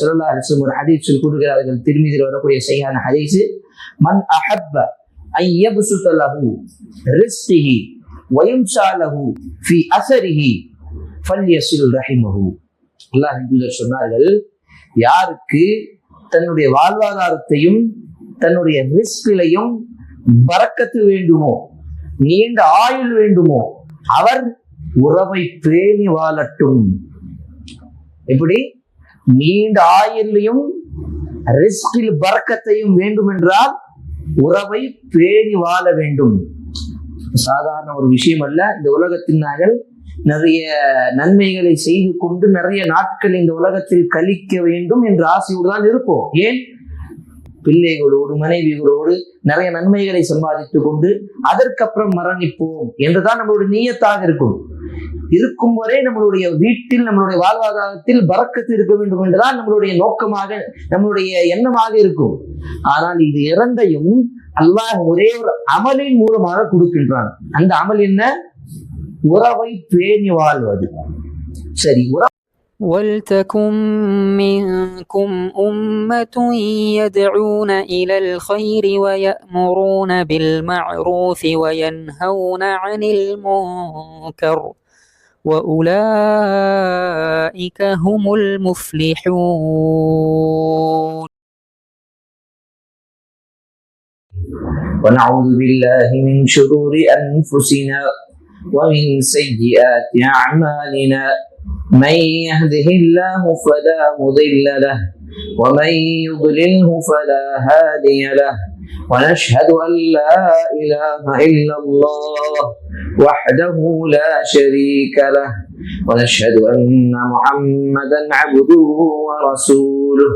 தூதர் சொல்லா ஒரு ஹதீஸில் கூறுகிறார்கள் திருமதியில் வரக்கூடிய செய்யான ஹதீஸ் மன் அஹப்ப ஐ யப்சுத லஹு ரிஸ்கிஹி வயும்சா லஹு ஃபி அசரிஹி ஃபல்யசில் ரஹிமஹு. அல்லாஹ் தூதர் சொன்னார்கள் யாருக்கு தன்னுடைய வாழ்வாதாரத்தையும் தன்னுடைய ரிஸ்கிலையும் பறக்கத்து வேண்டுமோ நீண்ட ஆயுள் வேண்டுமோ அவர் உறவை பேணி வாழட்டும். எப்படி? நீண்ட ஆயுள்லையும் ரிஸ்கில் பறக்கத்தையும் வேண்டும் என்றால் உறவை பேணி வாழ வேண்டும். சாதாரண ஒரு விஷயம் அல்ல. இந்த உலகத்தில் நாங்கள் நிறைய நன்மைகளை செய்து கொண்டு நிறைய நாட்கள் இந்த உலகத்தில் கழிக்க வேண்டும் என்ற ஆசையோடு தான் இருப்போம். ஏன்? பிள்ளைகளோடு மனைவிகளோடு நிறைய நன்மைகளை சம்பாதித்துக் கொண்டு அதற்கப்புறம் மரணிப்போம் என்றுதான் நம்மளுடைய நீயத்தாக இருக்கும். இருக்கும் வரை நம்மளுடைய வீட்டில் நம்மளுடைய வாழ்வாதாரத்தில் பறக்கத்து இருக்க வேண்டும் என்றுதான் நம்மளுடைய நோக்கமாக நம்மளுடைய எண்ணமாக இருக்கும் ஆனால் இது இரண்டையும் அல்லாஹ் ஒரே ஒரு அமலின் மூலமாக கொடுக்கின்றான் அந்த அமல் என்ன உறவை பேணி வாழ்வது சரி உறவு ولتكن منكم أمة يدعون إلى الخير ويأمرون بالمعروف وينهون عن المنكر وأولئك هم المفلحون. ونعوذ بالله من شرور أنفسنا ومن سيئات أعمالنا. من يهده الله فلا مضل له ومن يضلله فلا هادي له. ونشهد أن لا إله إلا الله وحده لا شريك له. ونشهد أن محمدا عبده ورسوله.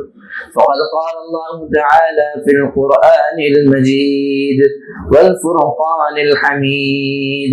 فقد قال الله تعالى في القرآن المجيد والفرقان الحميد.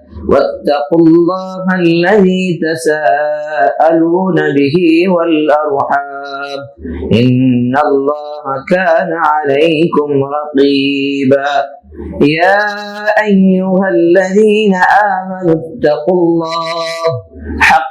واتقوا الله الذي تساءلون به والأرحام. إن الله كان عليكم رقيبا. يا أيها الذين آمنوا اتقوا الله حق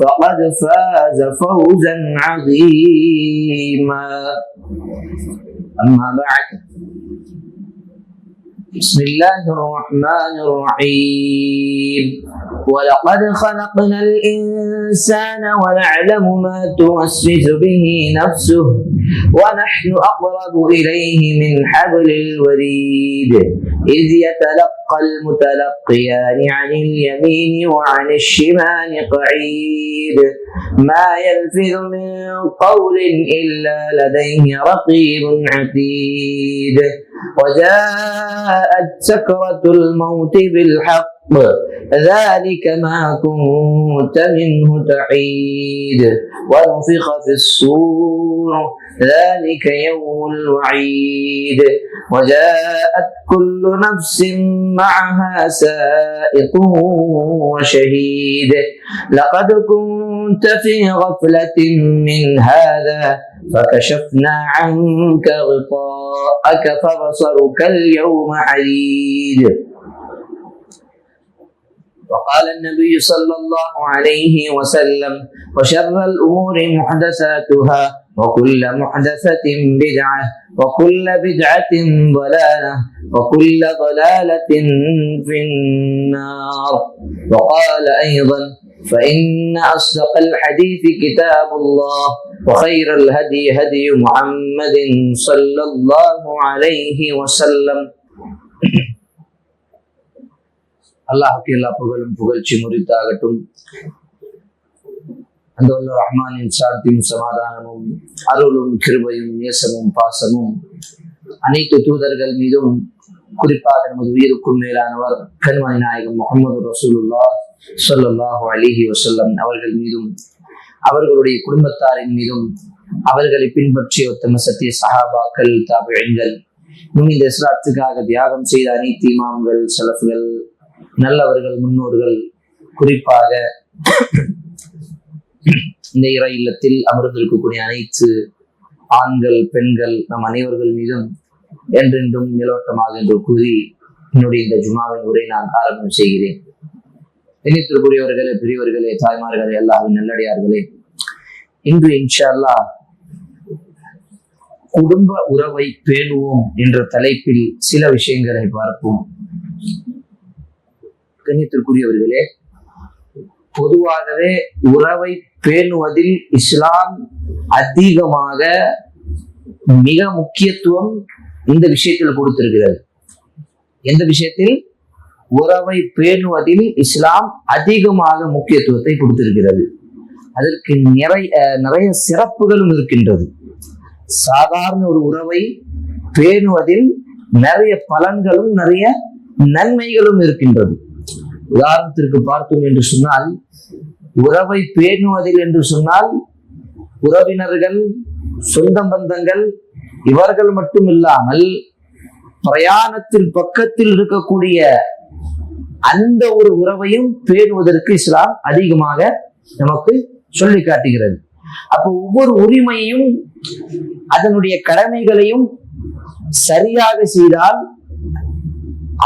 فقد فاز فوزا عظيما. أما بعد بسم الله الرحمن الرحيم. ولقد خلقنا الإنسان ونعلم ما توسوس به نفسه ونحن أقرب إليه من حبل الوريد. إذ يتلقى المتلقيان عن اليمين وعن الشمال قعيد. ما يلفظ من قول إلا لديه رقيب عتيد. وجاءت سكرة الموت بالحق ذلك ما كنت منه تعيد. ونفخ في الصور ذلك يوم الوعيد. وجاءت كل نفس معها سائق وشهيد. لقد كنت في غفلة من هذا فكشفنا عنك غطاءك فبصرك اليوم حديد وقال النبي صلى الله عليه وسلم وشر الأمور محدثاتها وكل محدثة بدعة وكل بدعة ضلالة وكل ضلالة في النار. وقال أيضا فإن أصدق الحديث كتاب الله وخير الهدي هدي محمد صلى الله عليه وسلم. அல்லாஹுக்கு எல்லா புகழும் புகழ்ச்சி முறித்தாகட்டும். அந்த வல்ல ரஹ்மானின் சாந்தியும் சமாதானமும் அருளும் கிருபையும் நேசமும் பாசமும் அனைத்து தூதர்கள் மீதும் குறிப்பாக நமது உயிருக்கும் மேலானவர் கண்மணி நாயகம் முகமது ரசூலுல்லா சொல்லல்லாஹு அலிஹி வசல்லம் அவர்கள் மீதும் அவர்களுடைய குடும்பத்தாரின் மீதும் அவர்களை பின்பற்றிய உத்தம சத்திய சஹாபாக்கள் தாபிழங்கள் இன்னும் இந்த இஸ்லாத்துக்காக தியாகம் செய்த அனைத்து இமாம்கள் சலஃப்கள் நல்லவர்கள் முன்னோர்கள் குறிப்பாக இந்த இறை இல்லத்தில் அமர்ந்திருக்கக்கூடிய அனைத்து ஆண்கள் பெண்கள் நம் அனைவர்கள் மீதும் என்றென்றும் நிலவட்டமாக என்று கூறி என்னுடைய இந்த ஜுமாவின் உரை நான் ஆரம்பம் செய்கிறேன். இணைத்திற்குரியவர்களே பெரியவர்களே தாய்மார்களே எல்லாரும் நல்லடியார்களே இன்று இன்ஷா அல்லாஹ் குடும்ப உறவை பேணுவோம் என்ற தலைப்பில் சில விஷயங்களை பார்ப்போம். கண்ணியத்திற்குரியவர்களே பொதுவாகவே உறவை பேணுவதில் இஸ்லாம் அதிகமாக மிக முக்கியத்துவம் இந்த விஷயத்தில் கொடுத்திருக்கிறது. எந்த விஷயத்தில்? உறவை பேணுவதில் இஸ்லாம் அதிகமாக முக்கியத்துவத்தை கொடுத்திருக்கிறது. அதற்கு நிறைய நிறைய சிறப்புகளும் இருக்கின்றது. சாதாரண ஒரு உறவை பேணுவதில் நிறைய பலன்களும் நிறைய நன்மைகளும் இருக்கின்றது. உதாரணத்திற்கு பார்த்தோம் என்று சொன்னால் உறவை பேணுவதில் என்று சொன்னால் உறவினர்கள் சொந்த பந்தங்கள் இவர்கள் மட்டும் இல்லாமல் பிரயாணத்தின் பக்கத்தில் இருக்கக்கூடிய அந்த ஒரு உறவையும் பேணுவதற்கு இஸ்லாம் அதிகமாக நமக்கு சொல்லி காட்டுகிறது. அப்போ ஒவ்வொரு உரிமையையும் அதனுடைய கடமைகளையும் சரியாக செய்தால்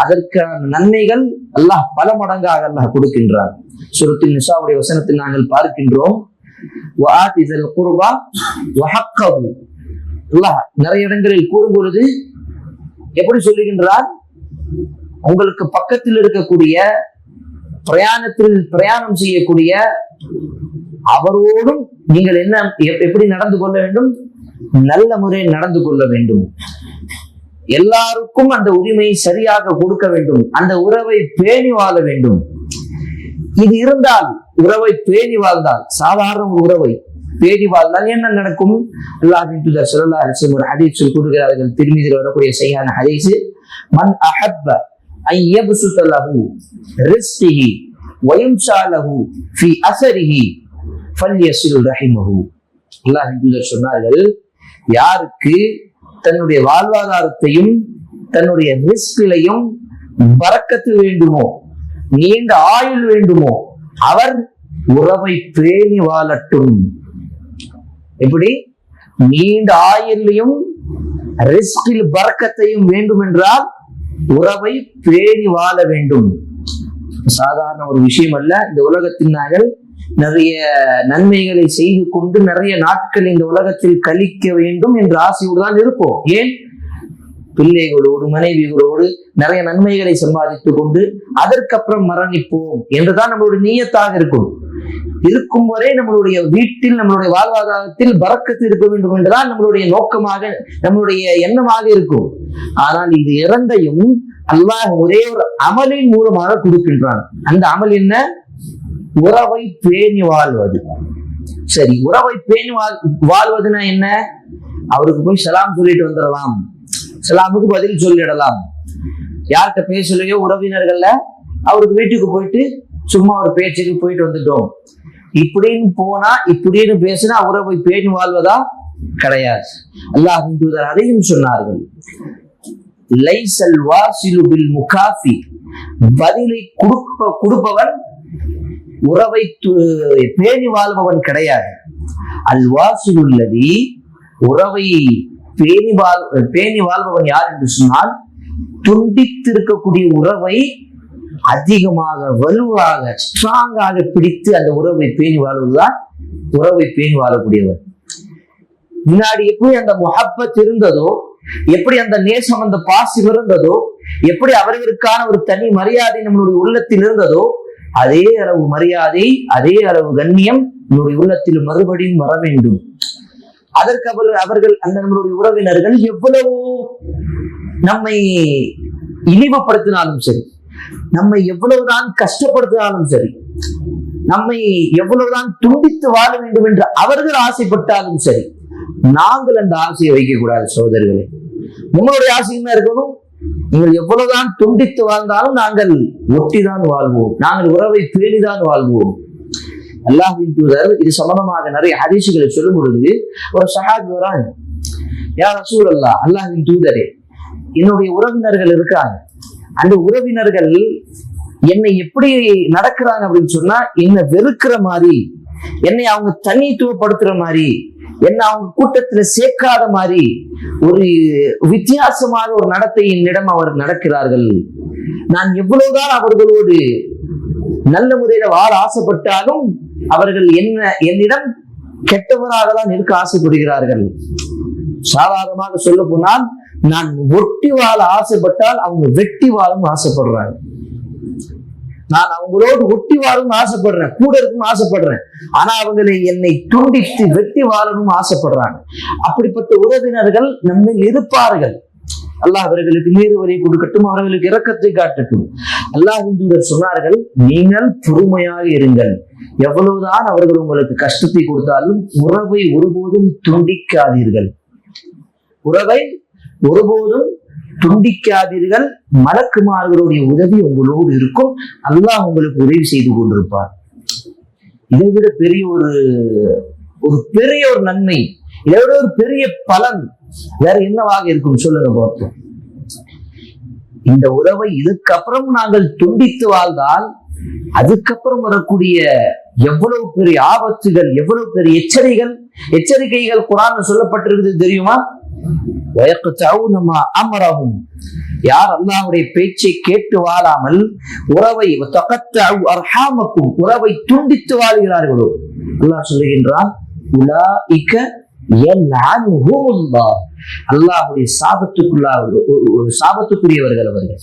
அதற்கான நன்மைகள் அல்லாஹ் பல மடங்காக அல்லாஹ் கொடுக்கின்றார். சுரத்தில் நிஷாவுடைய வசனத்தில் நாங்கள் பார்க்கின்றோம். நிறைய இடங்களில் கூறும் பொழுது எப்படி சொல்லுகின்றார் உங்களுக்கு பக்கத்தில் இருக்கக்கூடிய பிரயாணத்தில் பிரயாணம் செய்யக்கூடிய அவரோடும் நீங்கள் என்ன எப்படி நடந்து கொள்ள வேண்டும்? நல்ல முறையில் நடந்து கொள்ள வேண்டும். எல்லாருக்கும் அந்த உரிமையை சரியாக கொடுக்க வேண்டும். அந்த உறவை பேணி வாழ வேண்டும். இது இருந்தால் உறவை பேணி வாழ்ந்தால் சாதாரண உறவை பேணி வாழ்ந்தால் என்ன நடக்கும்? அல்லாஹின் தூதர் சொல்லா அலிசம் ஒரு ஹதீஸில் கூறுகிறார்கள். திருமீதியில் வரக்கூடிய சரியான ஹதீஸ் மன் அஹப்ப ஐயபுசுத லஹு ரிஸ்டிஹி வயம்சாலகு ஃபி அசரிஹி ஃபல்யசில் ரஹிமஹு. அல்லாஹின் தூதர் சொன்னார்கள் யாருக்கு தன்னுடைய வாழ்வாதாரத்தையும் தன்னுடைய ரிஸ்கிலையும் பறக்கத்து வேண்டுமோ? நீண்ட ஆயுள் வேண்டுமோ? அவர் உறவை பேணி வாழட்டும். எப்படி? நீண்ட ஆயுள்லையும் ரிஸ்கில் பறக்கத்தையும் வேண்டும் என்றால் உறவை பேணி வாழ வேண்டும். சாதாரண ஒரு விஷயம் அல்ல. இந்த உலகத்தின் நாங்கள் நிறைய நன்மைகளை செய்து கொண்டு நிறைய நாட்கள் இந்த உலகத்தில் கழிக்க வேண்டும் என்ற ஆசையோடு தான் இருப்போம். ஏன்? பிள்ளைகளோடு மனைவிகளோடு நிறைய நன்மைகளை சம்பாதித்துக் கொண்டு அதற்கப்புறம் மரணிப்போம் என்றுதான் நம்மளுடைய நீயத்தாக இருக்கும். இருக்கும் வரை நம்மளுடைய வீட்டில் நம்மளுடைய வாழ்வாதாரத்தில் பறக்கத்து இருக்க வேண்டும் என்றுதான் நம்மளுடைய நோக்கமாக நம்மளுடைய எண்ணமாக இருக்கும். ஆனால் இது இரண்டையும் அல்லாஹ் ஒரே ஒரு அமலின் மூலமாக கொடுக்கின்றான். அந்த அமல் என்ன? உறவை பேணி வாழ்வது. சரி உறவை பேணி வாழ் வாழ்வதுன்னா என்ன? அவருக்கு போய் சலாம் சொல்லிட்டு வந்துடலாம். சலாமுக்கு பதில் சொல்லிடலாம். யார்கிட்ட பேசலையோ உறவினர்கள்ல அவருக்கு வீட்டுக்கு போயிட்டு சும்மா ஒரு பேச்சுக்கு போயிட்டு வந்துட்டோம். இப்படின்னு போனா இப்படின்னு பேசினா உறவை பேணி வாழ்வதா? கிடையாது. அல்லாஹ் தூதர் அதையும் சொன்னார்கள். லைசல் வாசிலு பில் முகாஃபி. பதிலை கொடுப்ப கொடுப்பவன் உறவை பேணி வாழ்பவன் கிடையாது. அல்வாசுள்ளதி உறவை பேணி வாழ் பேணி வாழ்பவன் யார் என்று சொன்னால் துண்டித்திருக்கக்கூடிய உறவை அதிகமாக வலுவாக ஸ்ட்ராங்காக பிடித்து அந்த உறவை பேணி வாழ்வதுதான் உறவை பேணி வாழக்கூடியவர் முன்னாடி எப்படி அந்த முகப்பத் இருந்ததோ எப்படி அந்த நேசம் அந்த பாசம் இருந்ததோ எப்படி அவர்களுக்கான ஒரு தனி மரியாதை நம்மளுடைய உள்ளத்தில் இருந்ததோ அதே அளவு மரியாதை அதே அளவு கண்ணியம் நம்முடைய உள்ளத்தில் மறுபடியும் வர வேண்டும். அதற்கு அவர்கள் அவர்கள் அந்த நம்மளுடைய உறவினர்கள் எவ்வளவு நம்மை இழிவுபடுத்தினாலும் சரி நம்மை எவ்வளவுதான் கஷ்டப்படுத்தினாலும் சரி நம்மை எவ்வளவுதான் துண்டித்து வாழ வேண்டும் என்று அவர்கள் ஆசைப்பட்டாலும் சரி நாங்கள் அந்த ஆசையை வைக்கக்கூடாது சகோதரர்களே. நம்மளுடைய ஆசை என்ன இருக்கணும்? நீங்கள் எவ்வளவுதான் துண்டித்து வாழ்ந்தாலும் நாங்கள் ஒட்டிதான் வாழ்வோம். நாங்கள் உறவை பேணிதான் வாழ்வோம். அல்லாஹின் தூதர் இது சம்பந்தமாக நிறைய ஹதீசுகளை சொல்லும் பொழுது ஒரு சஹாபி வராங்க. யார் ரசூல் அல்லா அல்லாஹின் தூதரே என்னுடைய உறவினர்கள் இருக்காங்க. அந்த உறவினர்கள் என்னை எப்படி நடக்கிறாங்க அப்படின்னு சொன்னா என்னை வெறுக்கிற மாதிரி என்னை அவங்க தனித்துவப்படுத்துற மாதிரி என்ன அவங்க கூட்டத்துல சேர்க்காத மாதிரி ஒரு வித்தியாசமாக ஒரு நடத்தை என்னிடம் அவர் நடக்கிறார்கள். நான் எவ்வளவுதான் அவர்களோடு நல்ல முறையில வாழ ஆசைப்பட்டாலும் அவர்கள் என்ன என்னிடம் கெட்டவராக தான் இருக்க ஆசைப்படுகிறார்கள். சாதாரணமாக சொல்ல போனால் நான் ஒட்டி வாழ ஆசைப்பட்டால் அவங்க வெட்டி வாழும் ஆசைப்படுறாங்க. நான் அவங்களோடு ஒட்டி வாழணும் ஆசைப்படுறேன். கூட இருக்கணும்னு ஆசைப்படுறேன். ஆனா அவங்களை என்னை துண்டித்து வெட்டி வாழணும் ஆசைப்படுறாங்க. அப்படிப்பட்ட உறவினர்கள் நம்மை இருப்பார்கள் அல்லாஹ் அவர்களுக்கு நேருவரை கொடுக்கட்டும் அவர்களுக்கு இரக்கத்தை காட்டட்டும். அல்லாஹ் தூதர் சொன்னார்கள் நீங்கள் பொறுமையாக இருங்கள். எவ்வளவுதான் அவர்கள் உங்களுக்கு கஷ்டத்தை கொடுத்தாலும் உறவை ஒருபோதும் துண்டிக்காதீர்கள். உறவை ஒருபோதும் துண்டிக்காதீர்கள். மலக்குமார்களுடைய உதவி உங்களோடு இருக்கும். அல்லாஹ் உங்களுக்கு உதவி செய்து கொண்டிருப்பார். இதை விட பெரிய ஒரு ஒரு பெரிய ஒரு நன்மை. இதை விட ஒரு பெரிய பலன். வேற என்னவாக இருக்கும் சொல்லுங்க பார்ப்போம். இந்த உறவை இதுக்கப்புறம் நாங்கள் துண்டித்து வாழ்ந்தால் அதுக்கப்புறம் வரக்கூடிய எவ்வளவு பெரிய ஆபத்துகள் எவ்வளவு பெரிய எச்சரிகள் எச்சரிக்கைகள் குரான் சொல்லப்பட்டிருக்கிறது தெரியுமா? யார் அல்லாவுடைய பேச்சை கேட்டு வாழாமல் உறவை அர்ஹாமக்கும் உறவை துண்டித்து வாழ்கிறார்களோ? அல்லாஹ் சொல்லுகின்றான் உலா இக்க அல்லாஹுடைய சாபத்துக்குள்ளாக சாபத்துக்குரியவர்கள் அவர்கள்.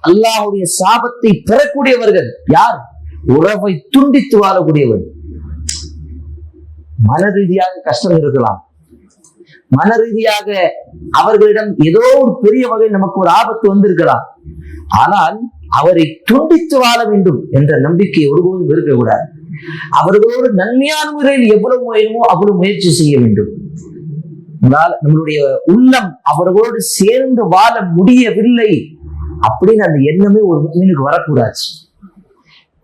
அல்லாஹுடைய சாபத்தை பெறக்கூடியவர்கள் யார்? உறவை துண்டித்து வாழக்கூடியவர்கள். மன ரீதியாக கஷ்டம் இருக்கலாம். மன ரீதியாக அவர்களிடம் ஏதோ ஒரு பெரிய வகையில் நமக்கு ஒரு ஆபத்து வந்திருக்கலாம். ஆனால் அவரை துண்டித்து வாழ வேண்டும் என்ற நம்பிக்கை ஒருபோதும் இருக்கக்கூடாது. அவர்களோடு நன்மையான முறையில் எவ்வளவு முயலுமோ அவ்வளவு முயற்சி செய்ய வேண்டும். நம்மளுடைய உள்ளம் அவர்களோடு சேர்ந்து வாழ முடியவில்லை அப்படின்னு அந்த எண்ணமே ஒரு முஸ்லிமுக்கு வரக்கூடாது.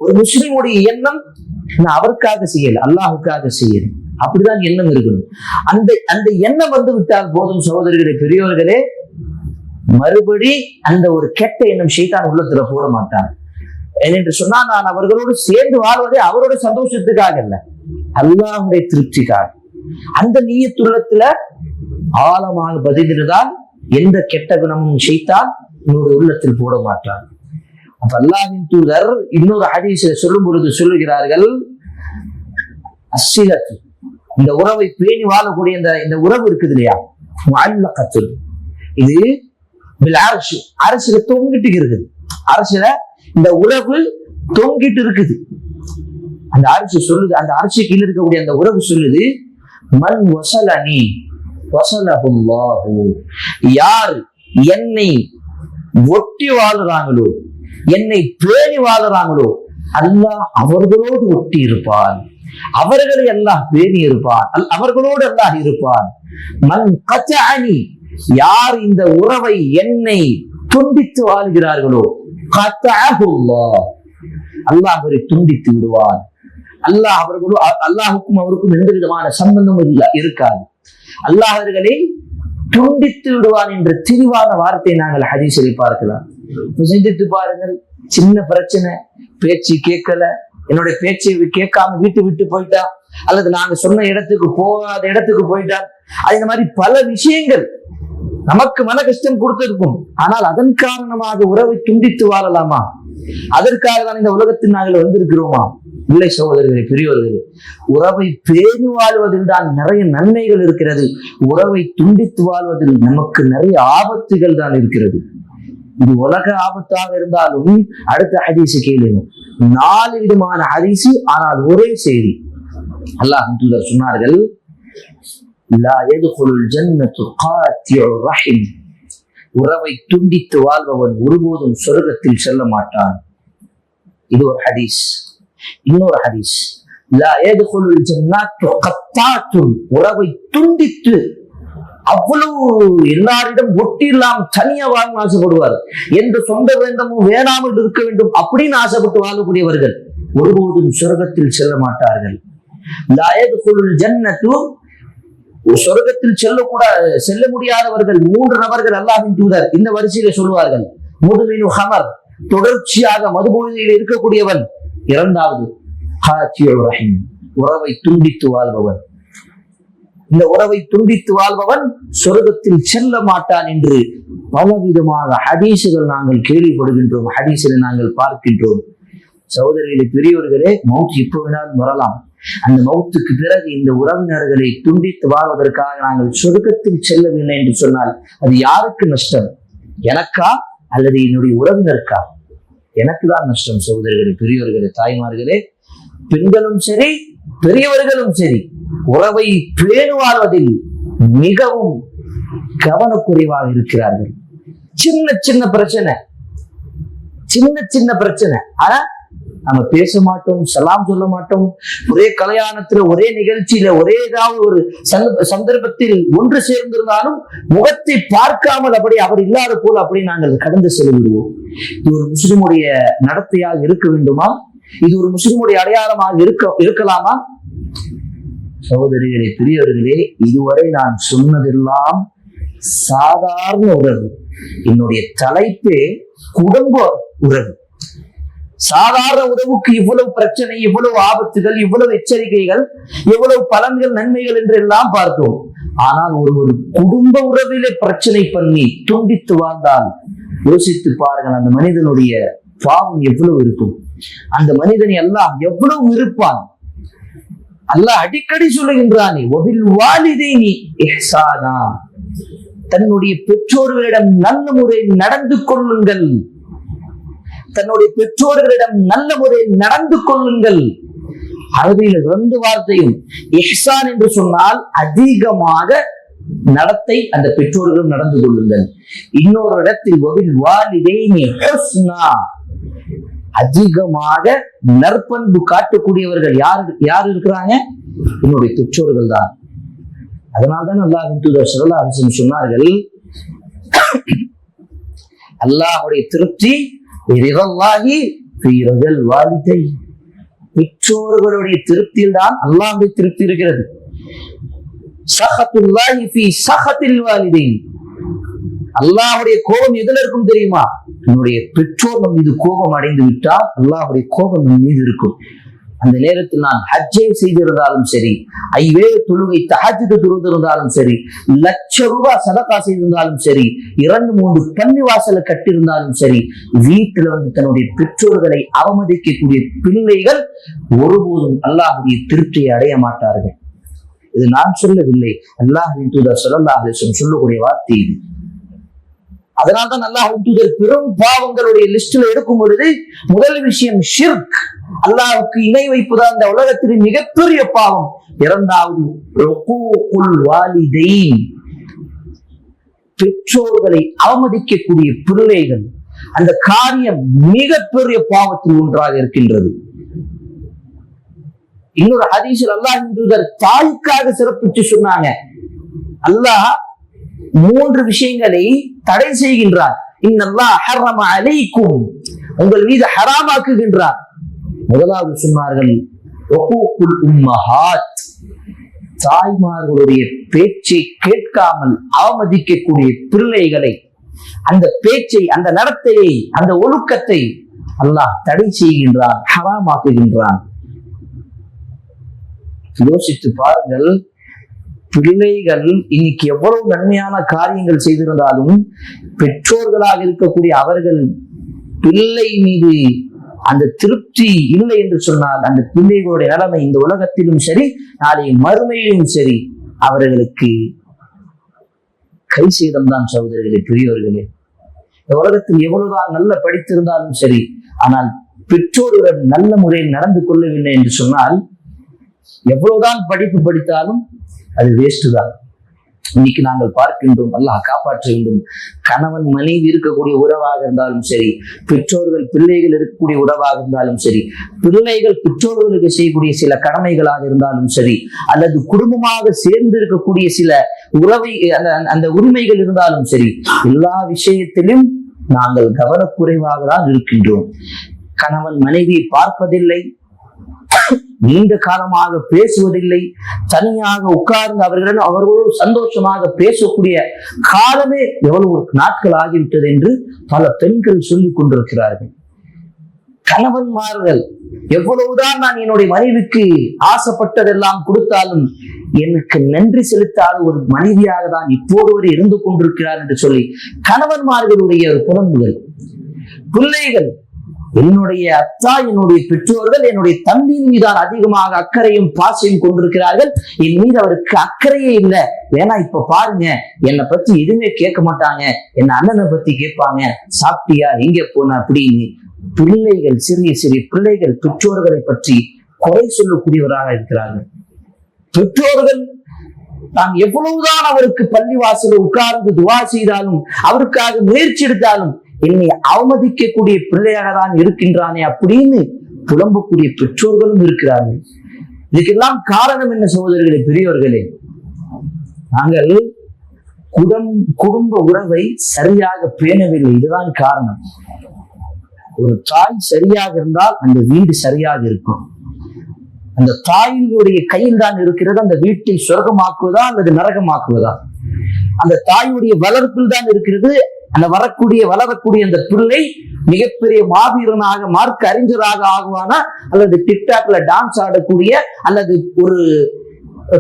ஒரு முஸ்லிமுடைய எண்ணம் நான் அவருக்காக செய்யல அல்லாஹுக்காக செய்யணும் அப்படிதான் எண்ணம் இருக்கணும். அந்த அந்த எண்ணம் வந்து விட்டால் போதும் சகோதரர்களே பெரியவர்களே மறுபடி அந்த ஒரு கெட்ட எண்ணம் ஷைத்தான் உள்ளத்துல போட மாட்டான் ஏனென்று சொன்னா நான் அவர்களோடு சேர்ந்து வாழ்வதே அவரோட சந்தோஷத்துக்காக இல்ல அல்லாஹுடைய திருப்திக்காக. அந்த நீயத்துள்ளத்துல ஆழமாக பதிந்திருந்தால் எந்த கெட்ட குணமும் செய்தால் உன்னுடைய உள்ளத்தில் போட மாட்டான் அப்ப அல்லாஹின் தூதர் இன்னொரு ஹதீஸில் சொல்லும் பொழுது சொல்லுகிறார்கள் அஸ்ஸிலத்து இந்த உறவை பேணி வாழக்கூடிய இந்த இந்த உறவு இருக்குது இல்லையா? முஅல்லகத்துல். இது அரசு அரசுல தொங்கிட்டு இருக்குது. அரசுல இந்த உறவு தொங்கிட்டு இருக்குது. அந்த அரசு சொல்லுது அந்த அரசு கீழ இருக்கக்கூடிய அந்த உறவு சொல்லுது மண் வசலனி வசலகுல்லாஹு யார் என்னை ஒட்டி வாழுறாங்களோ என்னை பேணி வாழுறாங்களோ அல்லாஹ் அவர்களோடு ஒட்டி இருப்பான். அவர்களை அல்லாஹ் பேணி இருப்பான். அவர்களோடு அல்லாஹ் இருப்பான். மன் யார் இந்த உறவை என்னை துண்டித்து வாழ்கிறார்களோ அல்லாஹ் அவரை துண்டித்து விடுவான். அல்லாஹ் அவர்களும் அல்லாஹுக்கும் அவருக்கும் எந்த விதமான சம்பந்தமும் இல்ல இருக்காது. அல்லாஹ் அவர்களை துண்டித்து விடுவான் என்ற தெளிவான வார்த்தையை நாங்கள் ஹதீஸில் பார்க்கலாம். சிந்தித்து பாருங்கள் சின்ன பிரச்சனை பேச்சு கேட்கல என்னுடைய பேச்சை கேட்காம வீட்டு விட்டு போயிட்டா? அல்லது நாங்க சொன்ன இடத்துக்கு போகாத இடத்துக்கு போயிட்டா? அது இந்த மாதிரி பல விஷயங்கள் நமக்கு மன கஷ்டம் கொடுத்திருக்கும். ஆனால் அதன் காரணமாக உறவை துண்டித்து வாழலாமா? அதற்காக தான் இந்த உலகத்தில் நாங்கள் வந்திருக்கிறோமா? இல்லை சகோதரர்களே பெரியவர்களே உறவை பேணி வாழ்வதில் தான் நிறைய நன்மைகள் இருக்கிறது. உறவை துண்டித்து வாழ்வதில் நமக்கு நிறைய ஆபத்துகள் தான் இருக்கிறது. இது உலக ஆபத்தாக இருந்தாலும் அடுத்த ஹதீஸ் கேளுங்க. நாலு விதமான ஹதீஸ் ஆனால் ஒரே செய்தி. அல்லாஹ் சொன்னார்கள் லா உறவை துண்டித்து வாழ்பவன் ஒருபோதும் சொர்க்கத்தில் செல்ல மாட்டான். இது ஒரு ஹதீஸ். இன்னொரு ஹதீஸ் லா உறவை துண்டித்து அவ்வளவு எல்லாரிடம் ஒட்டிலாம் தனியா வாழும் ஆசைப்படுவார். எந்த சொந்த வேண்டமும் வேணாமல் இருக்க வேண்டும் அப்படின்னு ஆசைப்பட்டு வாழக்கூடியவர்கள் ஒருபோதும் சொர்க்கத்தில் செல்ல மாட்டார்கள். ஜன்னத்து சொர்க்கத்தில் செல்லக்கூட செல்ல முடியாதவர்கள் மூன்று நபர்கள் அல்லாஹின் தூதர் இந்த வரிசையில சொல்லுவார்கள் முதுமினு ஹமர் தொடர்ச்சியாக மதுபோதையில் இருக்கக்கூடியவன். இரண்டாவது ஹாத்தியுர் ரஹீம் உறவை துண்டித்து வாழ்பவன். இந்த உறவை துண்டித்து வாழ்பவன் சொர்க்கத்தில் செல்ல மாட்டான் என்று பலவிதமாக ஹதீசுகள் நாங்கள் கேள்விப்படுகின்றோம் ஹதீஸில் நாங்கள் பார்க்கின்றோம். சகோதரிகளே பெரியவர்களே மவுத் இப்போ வேணாலும் வரலாம். அந்த மௌத்துக்கு பிறகு இந்த உறவினர்களை துண்டித்து வாழ்வதற்காக நாங்கள் சொர்க்கத்தில் செல்லவில்லை என்று சொன்னால் அது யாருக்கு நஷ்டம்? எனக்கா அல்லது என்னுடைய உறவினருக்கா? எனக்கு தான் நஷ்டம் சகோதரர்களே பெரியவர்களே தாய்மார்களே. பெண்களும் சரி பெரியவர்களும் சரி. உறவை பேணு வாழ்வதில் மிகவும் கவனக்குறைவாக இருக்கிறார்கள். சின்ன சின்ன பிரச்சனை. சின்ன சின்ன பிரச்சனை. ஆனா நம்ம பேச மாட்டோம் சலாம் சொல்ல மாட்டோம். ஒரே கல்யாணத்துல ஒரே நிகழ்ச்சியில ஒரே ஏதாவது ஒரு சந்த- சந்தர்ப்பத்தில் ஒன்று சேர்ந்திருந்தாலும் முகத்தை பார்க்காமல் அப்படி அவர் இல்லாத போல் அப்படி நாங்கள் கடந்து செல்லிவிடுவோம். இது ஒரு முஸ்லிமுடைய நடத்தையாக இருக்க வேண்டுமா? இது ஒரு முஸ்லிமுடைய அடையாளமாக இருக்க இருக்கலாமா? சகோதரிகளே பெரியவர்களே இதுவரை நான் சொன்னதெல்லாம் சாதாரண உறவு. என்னுடைய தலைப்பே குடும்ப உறவு. சாதாரண உறவுக்கு இவ்வளவு பிரச்சனை இவ்வளவு ஆபத்துகள் இவ்வளவு எச்சரிக்கைகள் இவ்வளவு பலன்கள் நன்மைகள் என்று எல்லாம் பார்த்தோம். ஆனால் ஒரு ஒரு குடும்ப உறவிலே பிரச்சனை பண்ணி துண்டித்து வாழ்ந்தால் யோசித்து பாருங்கள் அந்த மனிதனுடைய பாவம் எவ்வளவு இருக்கும். அந்த மனிதன் எல்லாம் எவ்வளவு இருப்பான் அல்லாஹ் அடிக்கடி சொல்லுகின்றானே ஒபில் வாலிதைனி இஹ்சானா. தன்னுடைய பெற்றோர்களிடம் நல்ல முறையில் நடந்து கொள்ளுங்கள். தன்னுடைய பெற்றோர்களிடம் நல்ல முறையில் நடந்து கொள்ளுங்கள். அரபியில் ரெண்டு வார்த்தையும் எஹ்சான் என்று சொன்னால் அதிகமாக நடத்தை அந்த பெற்றோர்களும் நடந்து கொள்ளுங்கள். இன்னொரு இடத்தில் ஒபில் வாலிதைனி ஹுஸ்னா. அதிகமாக நற்பண்பு காட்டக்கூடியவர்கள் யார் யார் இருக்கிறாங்க? என்னுடைய பெற்றோர்கள் தான். அதனால்தான் அல்லாஹ் தூதர் சரலா அலிசன் சொன்னார்கள். அல்லாஹுடைய திருப்தி ரிதல்லாஹி வீரர்கள் ரிதல் வாலிதை பெற்றோர்களுடைய திருப்தியில் தான் அல்லாஹுடைய திருப்தி இருக்கிறது. சகத்துல்லாஹி சகத்தில் சஹத்தில் வாலிதைன். அல்லாஹுடைய கோபம் எதுல இருக்கும் தெரியுமா? என்னுடைய பெற்றோர் நம் மீது கோபம் அடைந்து விட்டால் அல்லாஹுடைய கோபம் நம் மீது இருக்கும். அந்த நேரத்தில் நான் ஹஜ்ஜை செய்திருந்தாலும் சரி ஐவே தொழுகை தஹஜ்ஜுக்கு தொழுதிருந்தாலும் சரி லட்ச ரூபாய் சதக்கா செய்திருந்தாலும் சரி இரண்டு மூன்று பள்ளி வாசலை கட்டியிருந்தாலும் சரி வீட்டுல வந்து தன்னுடைய பெற்றோர்களை அவமதிக்கக்கூடிய பிள்ளைகள் ஒருபோதும் அல்லாஹுடைய திருப்தியை அடைய மாட்டார்கள். இது நான் சொல்லவில்லை. அல்லாஹின் தூதர் ஸல்லல்லாஹு சொல்லக்கூடிய வார்த்தை இது. அதனால்தான் அல்லாஹ் தூதர் பெரும் பாவங்களுடைய லிஸ்ட்ல எடுக்கும் பொழுது முதல் விஷயம் ஷிர்க் அல்லாஹுக்கு இணை வைப்புதான் இந்த உலகத்தின் மிகப்பெரிய பாவம். இரண்டாவது பெற்றோர்களை அவமதிக்கக்கூடிய பிள்ளைகள். அந்த காரியம் மிகப்பெரிய பாவத்தில் ஒன்றாக இருக்கின்றது. இன்னொரு ஹதீஸில் அல்லாஹ் தூதர் தாய்க்காக சிறப்பிச்சு சொன்னாங்க. அல்லாஹ் மூன்று விஷயங்களை தடை செய்கின்றார். இன்னல்லாஹ் ஹர்ரம அலைக்கும். உங்கள் மீது ஹராமாக்குகின்றார். முதலாவது சொன்னார்கள் உம்மஹாத். தாய்மார்களுடைய பேச்சை கேட்காமல் அவமதிக்கக்கூடிய பிள்ளைகளை அந்த பேச்சை அந்த நடத்தையை அந்த ஒழுக்கத்தை அல்லாஹ் தடை செய்கின்றான் ஹராமாக்குகின்றான். யோசித்து பாருங்கள் பிள்ளைகள் இன்னைக்கு எவ்வளவு நன்மையான காரியங்கள் செய்திருந்தாலும் பெற்றோர்களாக இருக்கக்கூடிய அவர்கள் பிள்ளை மீது அந்த திருப்தி இல்லை என்று சொன்னால் அந்த பிள்ளைகளுடைய நிலைமை இந்த உலகத்திலும் சரி நாளை மறுமையிலும் சரி அவர்களுக்கு கை சேதம் தான் சகோதரர்களே பெரியவர்களே இந்த உலகத்தில் எவ்வளவுதான் நல்ல படித்திருந்தாலும் சரி ஆனால் பெற்றோருடன் நல்ல முறையில் நடந்து கொள்ளவில்லை என்று சொன்னால் எவ்வளவுதான் படிப்பு படித்தாலும் அது வேஸ்ட் தான். இன்னைக்கு நாங்கள் பார்க்கின்றோம் அல்லாஹ் காப்பாற்ற வேண்டும் கணவன் மனைவி இருக்கக்கூடிய உறவாக இருந்தாலும் சரி பெற்றோர்கள் பிள்ளைகள் இருக்கக்கூடிய உறவாக இருந்தாலும் சரி பிள்ளைகள் பெற்றோர்களுக்கு செய்யக்கூடிய சில கடமைகளாக இருந்தாலும் சரி அல்லது குடும்பமாக சேர்ந்து இருக்கக்கூடிய சில உறவை அந்த அந்த உரிமைகள் இருந்தாலும் சரி எல்லா விஷயத்திலும் நாங்கள் கவனக்குறைவாக தான் இருக்கின்றோம். கணவன் மனைவியை பார்ப்பதில்லை நீண்ட காலமாக பேசுவதில்லை. தனியாக உட்கார்ந்து அவர்களிடம் அவர்களோடு சந்தோஷமாக பேசக்கூடிய காலமே எவ்வளவு நாட்கள் ஆகிவிட்டது என்று பல பெண்கள் சொல்லிக் கொண்டிருக்கிறார்கள். கணவன்மார்கள் எவ்வளவுதான் நான் என்னுடைய மனைவிக்கு ஆசைப்பட்டதெல்லாம் கொடுத்தாலும் எனக்கு நன்றி செலுத்தாத ஒரு மனைவியாக தான் இப்போது வரை இருந்து கொண்டிருக்கிறார் என்று சொல்லி கணவன்மார்களுடைய ஒரு புலம்புகள். பிள்ளைகள் என்னுடைய அத்தா என்னுடைய பெற்றோர்கள் என்னுடைய தம்பியின் மீதான் அதிகமாக அக்கறையும் பாசையும் கொண்டிருக்கிறார்கள். என் மீது அவருக்கு அக்கறையே இல்லை. ஏன்னா இப்ப பாருங்க. என்னை பத்தி எதுவுமே கேட்க மாட்டாங்க. என் அண்ணனை பத்தி கேட்பாங்க. சாப்பிட்டியா? எங்க போன? அப்படின்னு பிள்ளைகள் சிறிய சிறிய பிள்ளைகள் பெற்றோர்களை பற்றி குறை சொல்லக்கூடியவராக இருக்கிறார்கள். பெற்றோர்கள் நாம் எவ்வளவுதான் அவருக்கு பள்ளிவாசல உட்கார்ந்து துவா செய்தாலும் அவருக்காக முயற்சி எடுத்தாலும் என்னை அவமதிக்கக்கூடிய பிள்ளையாக தான் இருக்கின்றானே அப்படின்னு புலம்பக்கூடிய பெற்றோர்களும் இருக்கிறார்கள். இதுக்கெல்லாம் காரணம் என்ன சகோதரர்களே பெரியவர்களே நாங்கள் குடம் குடும்ப உறவை சரியாக பேணவில்லை. இதுதான் காரணம். ஒரு தாய் சரியாக இருந்தால் அந்த வீடு சரியாக இருக்கும். அந்த தாயினுடைய கையில் தான் இருக்கிறது. அந்த வீட்டை சொர்க்கமாக்குவதா அல்லது நரகமாக்குவதா? அந்த தாயுடைய வளர்ப்பில் தான் இருக்கிறது. அந்த வரக்கூடிய வளரக்கூடிய அந்த பிள்ளை மிகப்பெரிய மாவீரனாக மார்க் அறிஞராக ஆகுவானா? அல்லது டிக்டாக்ல டான்ஸ் ஆடக்கூடிய அல்லது ஒரு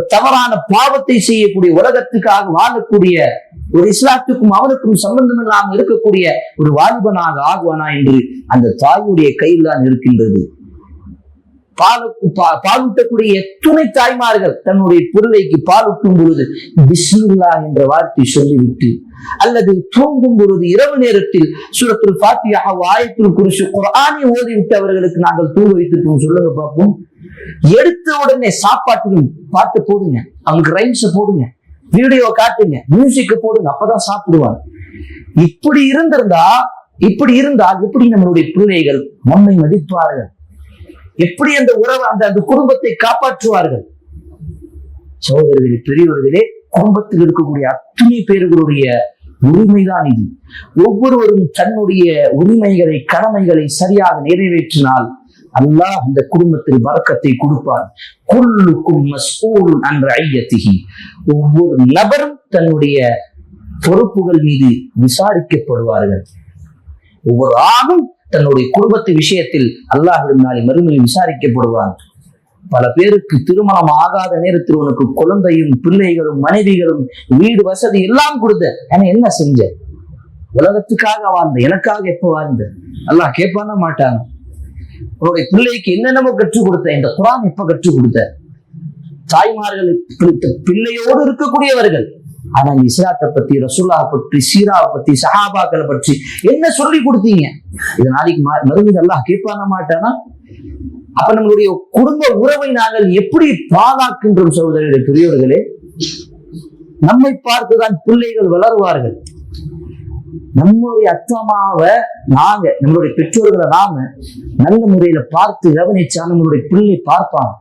தவறான பாவத்தை செய்யக்கூடிய உலகத்துக்காக வாழக்கூடிய ஒரு இஸ்லாத்துக்கும் அவனுக்கும் சம்பந்தம் இல்லாமல் இருக்கக்கூடிய ஒரு வாலிபனாக ஆகுவானா என்று அந்த தாயுடைய கையில் தான் இருக்கின்றது. பாலுக்கு பா- பாலூட்டக்கூடிய எத்துணை தாய்மார்கள் தன்னுடைய பிள்ளைக்கு பாலூட்டும் பொழுது பிஸ்மில்லா என்ற வார்த்தை சொல்லிவிட்டு அல்லது தூங்கும் பொழுது இரவு நேரத்தில் சுரத்தில் பாத்தியாக ஆயத்தில் குறிச்சு குரானை ஓதிவிட்டு அவர்களுக்கு நாங்கள் தூங்க வைத்துட்டோம் சொல்லுங்க பார்ப்போம். எடுத்த உடனே சாப்பாட்டுக்கு பாட்டு போடுங்க. அவங்களுக்கு ரைம்ஸ் போடுங்க. வீடியோ காட்டுங்க. மியூசிக்க போடுங்க. அப்பதான் சாப்பிடுவாங்க. இப்படி இருந்திருந்தா இப்படி இருந்தால் எப்படி நம்மளுடைய பிள்ளைகள் நம்மை மதிப்பார்கள்? எப்படி அந்த உறவு அந்த அந்த குடும்பத்தை காப்பாற்றுவார்கள்? சகோதரர்களே பெரியவர்களே குடும்பத்தில் இருக்கக்கூடிய அத்தனை பேர்களுடைய உரிமைதான் இது. ஒவ்வொருவரும் தன்னுடைய உரிமைகளை கடமைகளை சரியாக நிறைவேற்றினால் அல்லாஹ் அந்த குடும்பத்தில் வரக்கத்தை கொடுப்பார். குல்லுக்கும் மஸ்ஊலுன் அன் ரஐயத்திஹி ஒவ்வொரு நபரும் தன்னுடைய பொறுப்புகள் மீது விசாரிக்கப்படுவார்கள். ஒவ்வொரு ஆணும் தன்னுடைய குடும்பத்து விஷயத்தில் அல்லாஹிடம் நாளை மறுமையில் விசாரிக்கப்படுவான். பல பேருக்கு திருமணம் ஆகாத நேரத்தில் உனக்கு குழந்தையும் பிள்ளைகளும் மனைவிகளும் வீடு வசதி எல்லாம் கொடுத்த. ஆனா என்ன செஞ்ச? உலகத்துக்காக வாழ்ந்த. எனக்காக எப்ப வாழ்ந்த? அல்லாஹ் கேட்பான மாட்டாங்க உன்னுடைய பிள்ளைக்கு என்னென்னமோ கற்றுக் கொடுத்த. இந்த குரான் எப்ப கற்றுக் கொடுத்த? தாய்மார்கள் பிள்ளையோடு இருக்கக்கூடியவர்கள். ஆனா இஸ்லாத்தை பத்தி ரசுல்லா பற்றி சீராவை பத்தி சஹாபாக்களை பற்றி என்ன சொல்லி கொடுத்தீங்க? இது நாளைக்கு மா மருந்து எல்லாம் அல்லாஹ் கேட்பான மாட்டானா? அப்ப நம்மளுடைய குடும்ப உறவை நாங்கள் எப்படி பாதாக்கின்றோம் சகோதரர்களே பெரியவர்களே நம்மை பார்த்துதான் பிள்ளைகள் வளருவார்கள். நம்முடைய அத்தமாவை நாங்க நம்மளுடைய பெற்றோர்களை நாம நல்ல முறையில பார்த்து கவனிச்சா நம்மளுடைய பிள்ளை பார்ப்பாங்க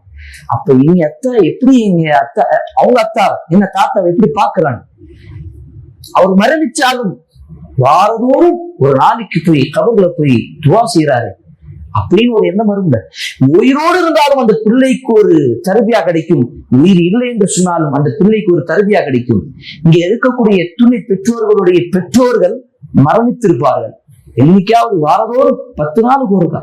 அப்ப இனி அத்தா எப்படி எங்க அத்தா அவங்க அத்தா என்ன தாத்தாவை எப்படி பாக்குறாங்க அவர் மரணிச்சாலும் வாரதோறும் ஒரு நாளைக்கு போய் கபர்ல போய் துவா செய்யறாரு அப்படின்னு ஒரு எண்ணம் வரும்ல. உயிரோடு இருந்தாலும் அந்த பிள்ளைக்கு ஒரு தரபியா கிடைக்கும். உயிர் இல்லை என்று சொன்னாலும் அந்த பிள்ளைக்கு ஒரு தரபியா கிடைக்கும். இங்க இருக்கக்கூடிய எத்துணை பெற்றோர்களுடைய பெற்றோர்கள் மரணித்திருப்பார்கள். என்னைக்காவது வாரதோறும் பத்து நாளுக்கு ஒருக்கா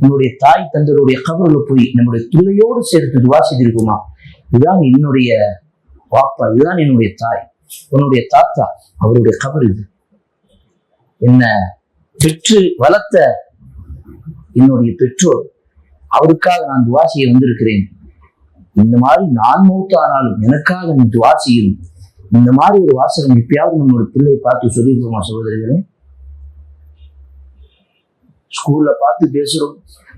உன்னுடைய தாய் தந்தருடைய கபர்ல போய் நம்முடைய பிள்ளையோடு சேர்த்து துவா செய்திருக்குமா இதுதான் என்னுடைய வாப்பா இதுதான் என்னுடைய தாய். உன்னுடைய தாத்தா அவருடைய கவர் இது. என்ன பெற்று வளர்த்த என்னுடைய பெற்றோர் அவருக்காக நான் துவா செய்ய வந்திருக்கிறேன். இந்த மாதிரி நான் மூத்தானாலும் எனக்காக நீ துவா செய்யும். இந்த மாதிரி ஒரு வாசகம் எப்பயாவது நம்மளோட பிள்ளை பார்த்து சொல்லியிருக்கோமா சகோதரிகளே? ஸ்கூல்ல பார்த்து பேசுறோம்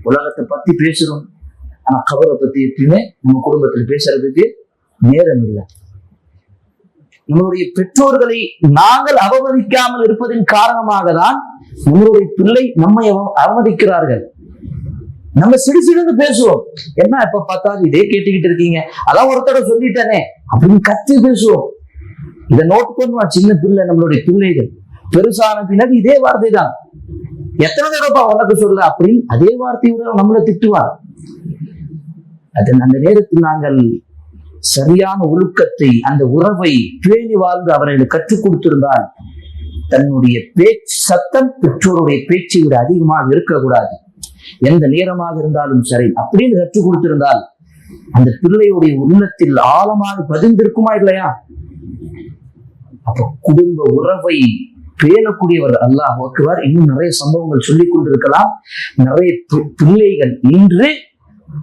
உலகத்தை பத்தி பேசுறோம். ஆனா கபரை பத்தி எப்பயுமே நம்ம குடும்பத்துல பேசுறதுக்கு நேரம் இல்லை. நம்மளுடைய பெற்றோர்களை நாங்கள் அவமதிக்காமல் இருப்பதின் காரணமாக தான் நம்மளுடைய பிள்ளை நம்மை அவமதிக்கிறார்கள். நம்ம சிடு சிடுன்னு பேசுவோம். என்ன இப்ப பார்த்தாலும் இதே கேட்டுக்கிட்டு இருக்கீங்க. அதான் ஒருத்தட சொல்லிட்டேனே அப்படின்னு கத்தி பேசுவோம். இதை நோட் பண்ணுவான் சின்ன பிள்ளை நம்மளுடைய பிள்ளைகள். பெருசான பின்னாடி இதே வார்த்தை தான் எத்தனை தடவைப்பா உனக்கு சொல்ல அப்படின்னு அதே வார்த்தையோட நம்மளை திட்டுவார் அது அந்த நேரத்தில் நாங்கள் சரியான ஒழுக்கத்தை அந்த உறவை பேணி வாழ்ந்து அவர்களுக்கு கற்றுக் கொடுத்திருந்தால் தன்னுடைய பேச்சு சத்தம் பெற்றோருடைய பேச்சை விட அதிகமாக இருக்கக்கூடாது. எந்த நேரமாக இருந்தாலும் சரி அப்படின்னு கற்றுக் கொடுத்திருந்தால் அந்த பிள்ளையுடைய உள்ளத்தில் ஆழமாக பதிந்திருக்குமா இல்லையா? அப்ப குடும்ப உறவை பேணக்கூடியவர் அல்லாஹ் ஓக்குவார் இன்னும் நிறைய சம்பவங்கள் சொல்லிக் கொண்டிருக்கலாம். நிறைய பிள்ளைகள் இன்று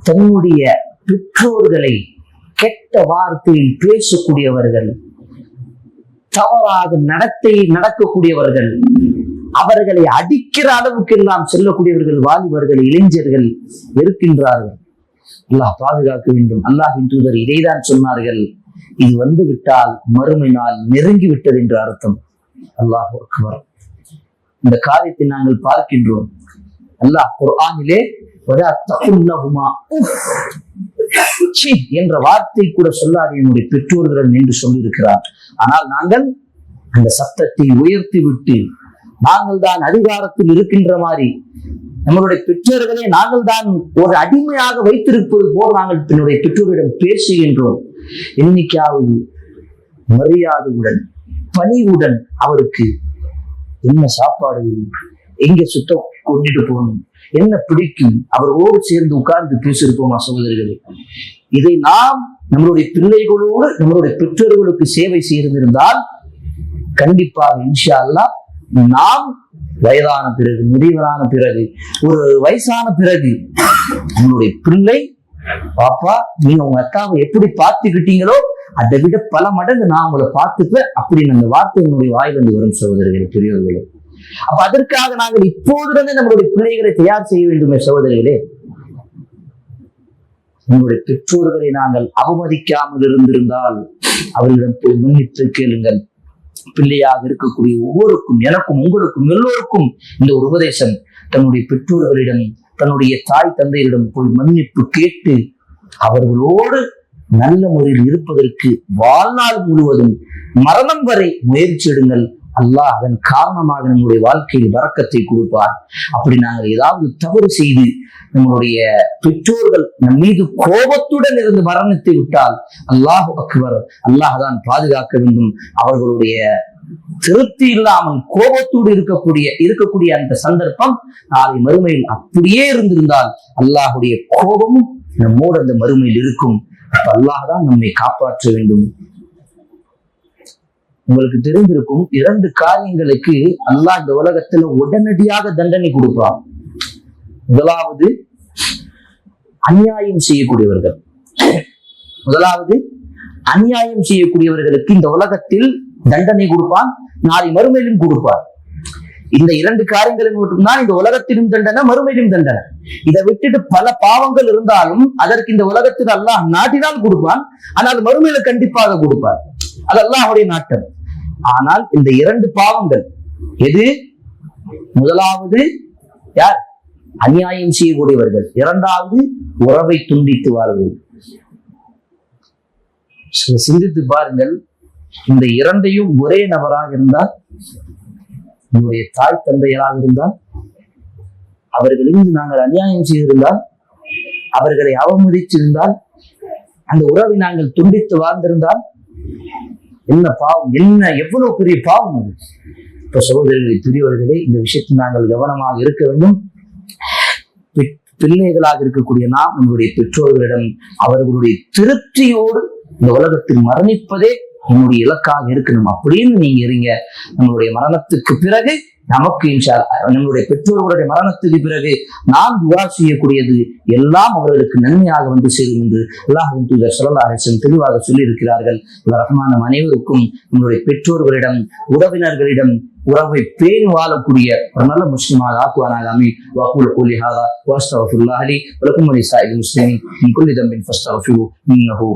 தன்னுடைய பெற்றோர்களை கெட்ட வார்த்தையில் பேசக்கூடியவர்கள் தவறாக நடத்தை நடக்கக்கூடியவர்கள் அவர்களை அடிக்கிற அளவுக்கு எல்லாம் செல்லக்கூடியவர்கள் வாலிபர்கள் இளைஞர்கள் இருக்கின்றார்கள். அல்லாஹ் பாதுகாக்க வேண்டும். அல்லாஹின் தூதர் இதைதான் சொன்னார்கள். இது வந்து விட்டால் மறுமை நாள் நெருங்கி விட்டது என்று அர்த்தம். அல்லாஹ் அக்பர். இந்த காரியத்தை நாங்கள் பார்க்கின்றோம். அல்லாஹ் குர்ஆனிலே என்ற வார்த்தை கூட சொல்லாது என்னுடைய பெற்றோர்கள் என்று சொல்லியிருக்கிறார். ஆனால் நாங்கள் அந்த சத்தத்தை உயர்த்தி விட்டு நாங்கள் தான் அதிகாரத்தில் இருக்கின்ற மாதிரி நம்மளுடைய பெற்றோர்களை நாங்கள் தான் ஒரு அடிமையாக வைத்திருப்பது போல் நாங்கள் தன்னுடைய பெற்றோரிடம் பேசுகின்றோம். என்னைக்காவது மரியாதையுடன் பணிவுடன் அவருக்கு என்ன சாப்பாடு வேணும்? எங்க சுத்தம் கொண்டுட்டு போகணும்? என்ன பிடிக்கும்? அவரோடு சேர்ந்து உட்கார்ந்து பேசியிருப்போமா சகோதரர்களே? இதை நாம் நம்மளுடைய பிள்ளைகளோடு நம்மளுடைய பெற்றோர்களுக்கு சேவை செய்திருந்தால் கண்டிப்பாக இன்ஷா அல்லா நாம் வயதான பிறகு முதியவரான பிறகு ஒரு வயசான பிறகு நம்மளுடைய பிள்ளை பாப்பா நீங்க உங்க அக்காவை எப்படி பார்த்துக்கிட்டீங்களோ அதை விட பல மடங்கு நான் உங்களை பார்த்துப்பேன் அப்படின்னு அந்த வார்த்தை என்னுடைய வாயிலிருந்து வரும் சகோதரர்களே பெரியவர்களே அப்ப அதற்காக நாங்கள் இப்போதிலிருந்து நம்மளுடைய பிள்ளைகளை தயார் செய்ய வேண்டுமே சகோதரிகளே உங்களுடைய பெற்றோர்களை நாங்கள் அவமதிக்காமல் இருந்திருந்தால் அவர்களிடம் போய் மன்னித்து கேளுங்கள். பிள்ளையாக இருக்கக்கூடிய ஒவ்வொருக்கும் எனக்கும் உங்களுக்கும் எல்லோருக்கும் இந்த ஒரு உபதேசம் தன்னுடைய பெற்றோர்களிடம் தன்னுடைய தாய் தந்தையரிடம் போய் மன்னிப்பு கேட்டு அவர்களோடு நல்ல முறையில் இருப்பதற்கு வாழ்நாள் முழுவதும் மரணம் வரை முயற்சி எடுங்கள். அல்லாஹ் அதன் காரணமாக நம்முடைய வாழ்க்கையில் வரக்கத்தை கொடுப்பார். அப்படி நாங்கள் ஏதாவது தவறு செய்து நம்மளுடைய பெற்றோர்கள் நம் மீது கோபத்துடன் இருந்து மரணித்து விட்டால் அல்லாஹ் அக்பர் அல்லாஹ் தான் பாதுகாக்க வேண்டும். அவர்களுடைய திருப்தி இல்லாமல் கோபத்தோடு இருக்கக்கூடிய இருக்கக்கூடிய அந்த சந்தர்ப்பம் நாளை மறுமையில் அப்படியே இருந்திருந்தால் அல்லாஹுடைய கோபமும் நம்மோடு அந்த மறுமையில் இருக்கும். அப்ப அல்லாஹ் தான் நம்மை காப்பாற்ற வேண்டும். உங்களுக்கு தெரிந்திருக்கும் இரண்டு காரியங்களுக்கு அல்லாஹ் இந்த உலகத்துல உடனடியாக தண்டனை கொடுப்பான். முதலாவது அநியாயம் செய்யக்கூடியவர்கள். முதலாவது அநியாயம் செய்யக்கூடியவர்களுக்கு இந்த உலகத்தில் தண்டனை கொடுப்பான் நாளை மறுமையிலும் கொடுப்பார் இந்த இரண்டு காரியங்களில் மட்டும்தான் இந்த உலகத்திலும் தண்டனை மறுமையிலும் தண்டனை. இதை விட்டுட்டு பல பாவங்கள் இருந்தாலும் அதற்கு இந்த உலகத்தில் அல்லாஹ் நாட்டினால் கொடுப்பான் ஆனால் மறுமையில கண்டிப்பாக கொடுப்பார். அது அல்லாஹ்வுடைய நாட்டம். ஆனால் இந்த இரண்டு பாவங்கள் எது? முதலாவது யார்? அநியாயம் செய்யக்கூடியவர்கள். இரண்டாவது உறவை துண்டித்து வாழ்வது சிந்தித்து பாருங்கள் இந்த இரண்டையும் ஒரே நபராக இருந்தால் உங்களுடைய தாய் தந்தையராக இருந்தால் அவர்களிருந்து நாங்கள் அநியாயம் செய்திருந்தால் அவர்களை அவமதிச்சிருந்தால் அந்த உறவை நாங்கள் துண்டித்து வாழ்ந்திருந்தால் என்ன பாவம் என்ன எவ்வளவு பெரிய பாவம் அது? இப்ப சகோதரர்களை பெரியவர்களே இந்த விஷயத்தில் நாங்கள் கவனமாக இருக்க வேண்டும். பிள்ளைகளாக இருக்கக்கூடிய நாம் நம்முடைய பெற்றோர்களிடம் அவர்களுடைய திருப்தியோடு இந்த உலகத்தில் மரணிப்பதே என்னுடைய இலக்காக இருக்கணும் அப்படின்னு நீங்க இருங்க. நம்மளுடைய மரணத்துக்கு பிறகு நமக்கு இன்ஷா நம்மளுடைய பெற்றோர்களுடைய மரணத்துக்கு பிறகு நாம் துவா செய்யக்கூடியது எல்லாம் அவர்களுக்கு நன்மையாக வந்து சேரும் என்று அல்லாஹும் தூதர் சொல்லலா அரசன் தெளிவாக சொல்லியிருக்கிறார்கள். ரஹ்மான அனைவருக்கும் நம்மளுடைய பெற்றோர்களிடம் உறவினர்களிடம் உறவை பேணி வாழக்கூடிய ஒரு நல்ல முஸ்லிமாக ஆக்குவானாக அமி கூலி ஹாதா வாஸ்தவஃபுல்லா அலி வலக்கும் அலி தம்பின் ஃபஸ்தவஃபு இன்னஹு